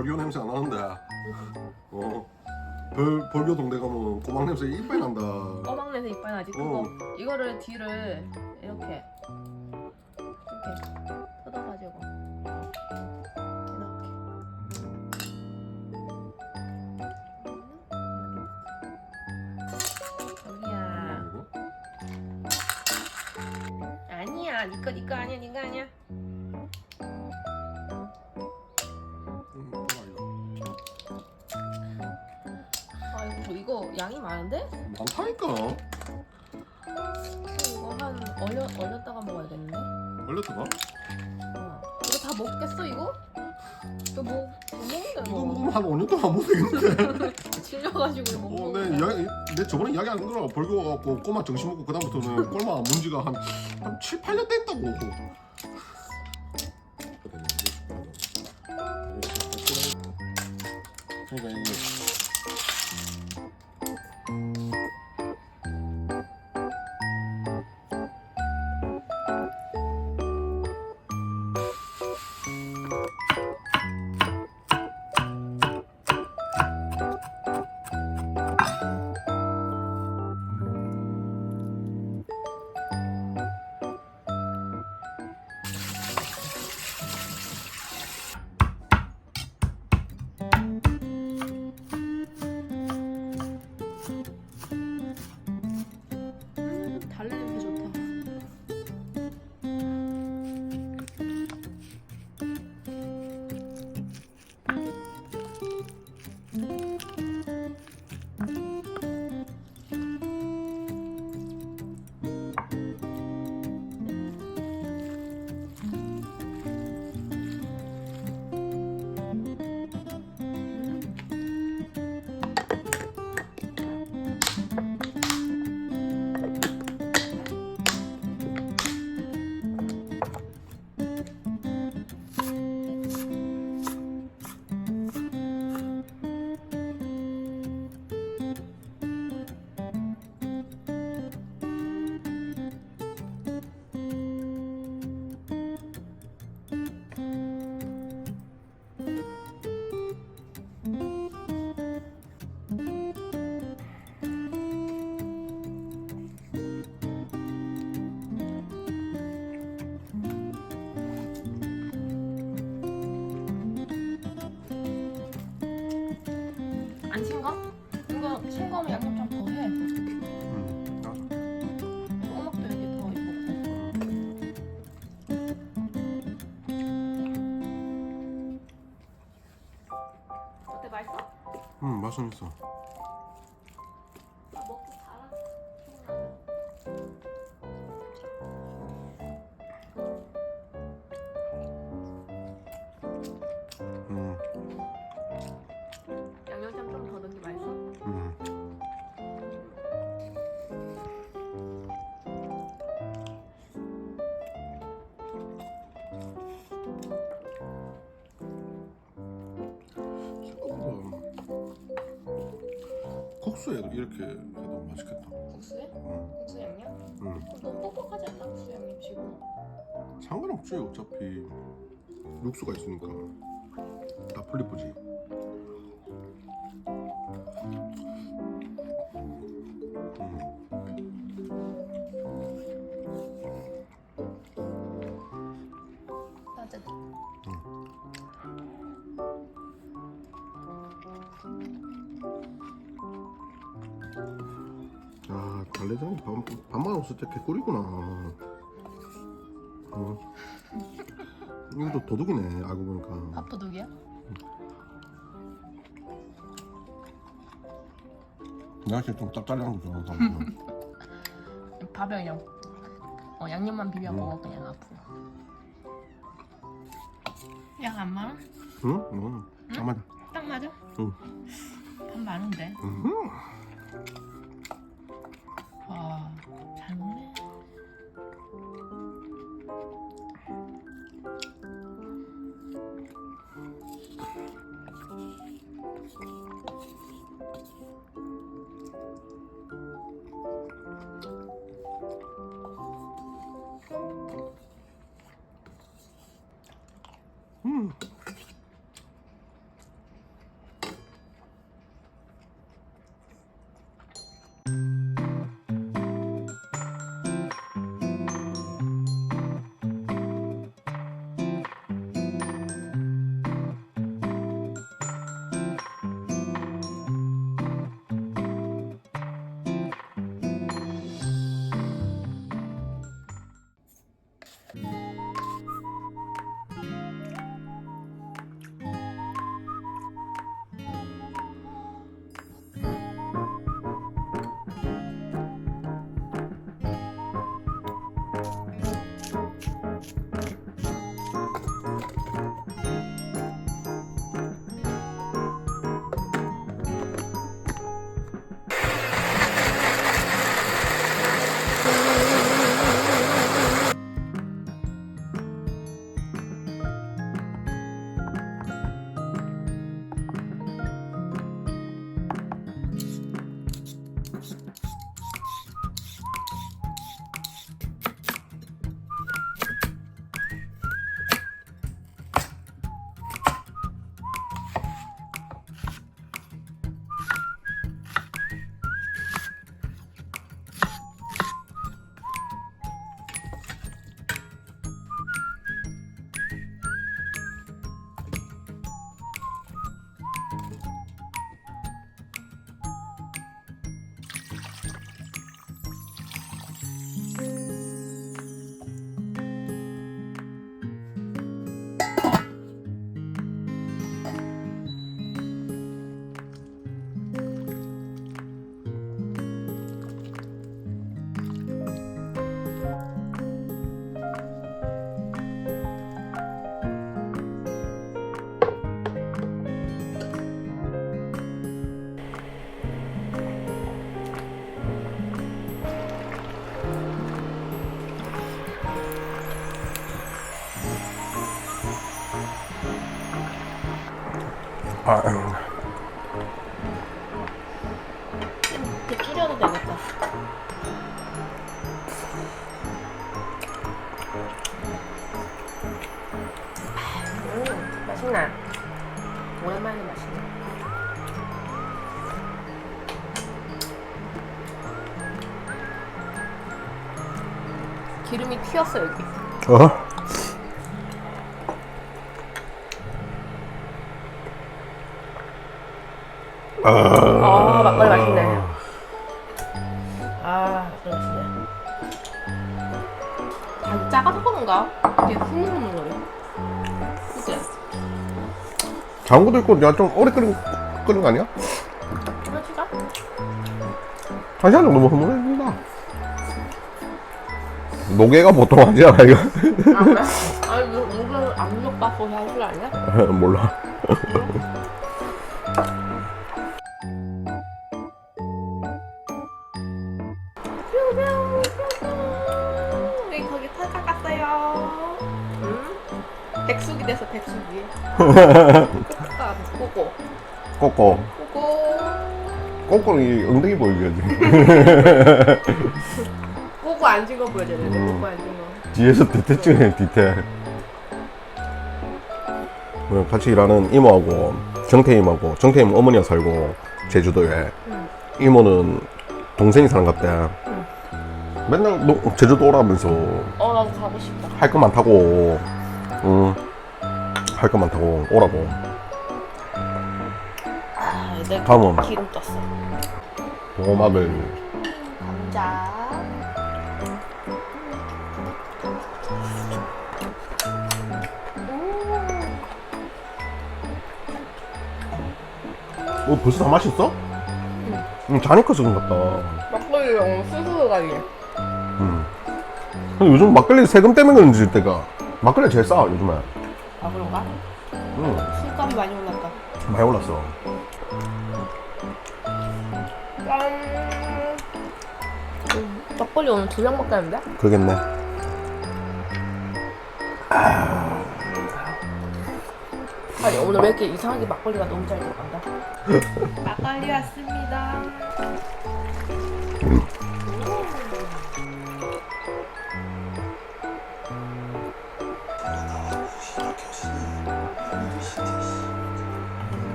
벌교 냄새 안 나는데. 어. 벌 벌교 동네 가면 꼬막 냄새 이빨 난다. 꼬막 냄새 이빨 나지. 그거 어. 이거를 뒤를 이렇게 이렇게 뜯어가지고 이렇게. 여기야. 아니야, 니꺼 니꺼 아니야, 니거 아니야. 많다니까. 이거 한 얼려 얼렸다가 먹어야겠는데? 걸렸다가? 어. 이거 다 먹겠어 이거? 이거 뭐, 못 먹는다 이거 이거. 먹으면 한 5년 동안 못 되겠는데. 질려가지고 이거 어. 내 이야기, 내 저번에 이야기 안 들어. 벌교 와갖고 꼬마 정신 먹고 그 다음부터는 꼴마 안 문지가 한, 한 7, 8년 됐다고. 그러니까 이게 음, 맛은 있어. 국수에 이렇게 해도 맛있겠다. 국수에? 음, 국수 양념? 음. 그럼 너무 뻑뻑하지 않나? 국수 양념 치고. 상관없지 어차피 육수가 있으니까 다 풀리쁘지. 아 달래장이 밥, 밥만 없을 때 개꿀이구나. 어. 이것도 도둑이네 알고 보니까. 밥 도둑이야? 내가 이렇게 좀 짭짤한 거 좋아하거든. 밥에 그냥 어, 양념만 비벼 음. 먹어 그냥 앞으로. 양안 많아? 응? 응. 딱 맞아. 딱 맞아? 응. 밥 많은데. 음. 음. 아, 음. 이렇게 줄여도 되겠다. 음, 맛있나? 오랜만에 맛있네. 기름이 튀었어 여기. 어? 아 막걸리 맛있네. 아 막걸리 맛있네. 아 작아서 그런가? 이게 흐물흐물거려. 그치? 장구도 있고 내가 좀 오래 끓인 끓인 거 아니야? 그렇지가? 한 시간 정도면 흐물해진다. 노개가 보통 않아 이거? 아 그래? 아니 뭐 누구 압력밥솥 할줄 아냐? 몰라. 백숙이 돼서 백숙이. 아, 꼬꼬. 꼬꼬. 꼬꼬. 꼬꼬는 이 엉덩이 보이게 꼬꼬 안 찍어 보여줘야 돼. 음. 꼬꼬 안 찍어. 뒤에서 디테 찍네 디테. 어, 같이 일하는 이모하고 정태임하고 정태임 어머니가 살고 제주도에 응. 이모는 동생이 사는 것 같대. 맨날 노, 제주도 오라면서 어 나도 가고 싶다. 할 거 많다고. 응. 할 거 많다고 오라고. 아, 내 다음은 기름 떴어. 보호막을 감자. 음. 어 벌써 다 마셨어? 응 잔이 커서 그런 것 같다. 막걸리 너무 수수하게. 응. 근데 요즘 막걸리 세금 때문에 그런지 때가 막걸리 제일 싸 요즘에. 아 그런가? 응. 술값이 많이 올랐다. 많이 올랐어. 짠. 음, 막걸리 오늘 두병 먹겠는데? 그러겠네. 아니 오늘 왜 이렇게 이상하게 막걸리가 너무 잘 들어간다. 막걸리 왔습니다.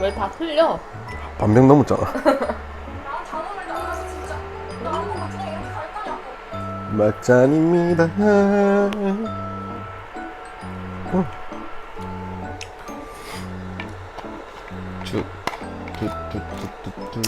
왜다 틀려? 반병 넘었잖아. 어. 쭉, 뚜뚜뚜뚜뚜뚜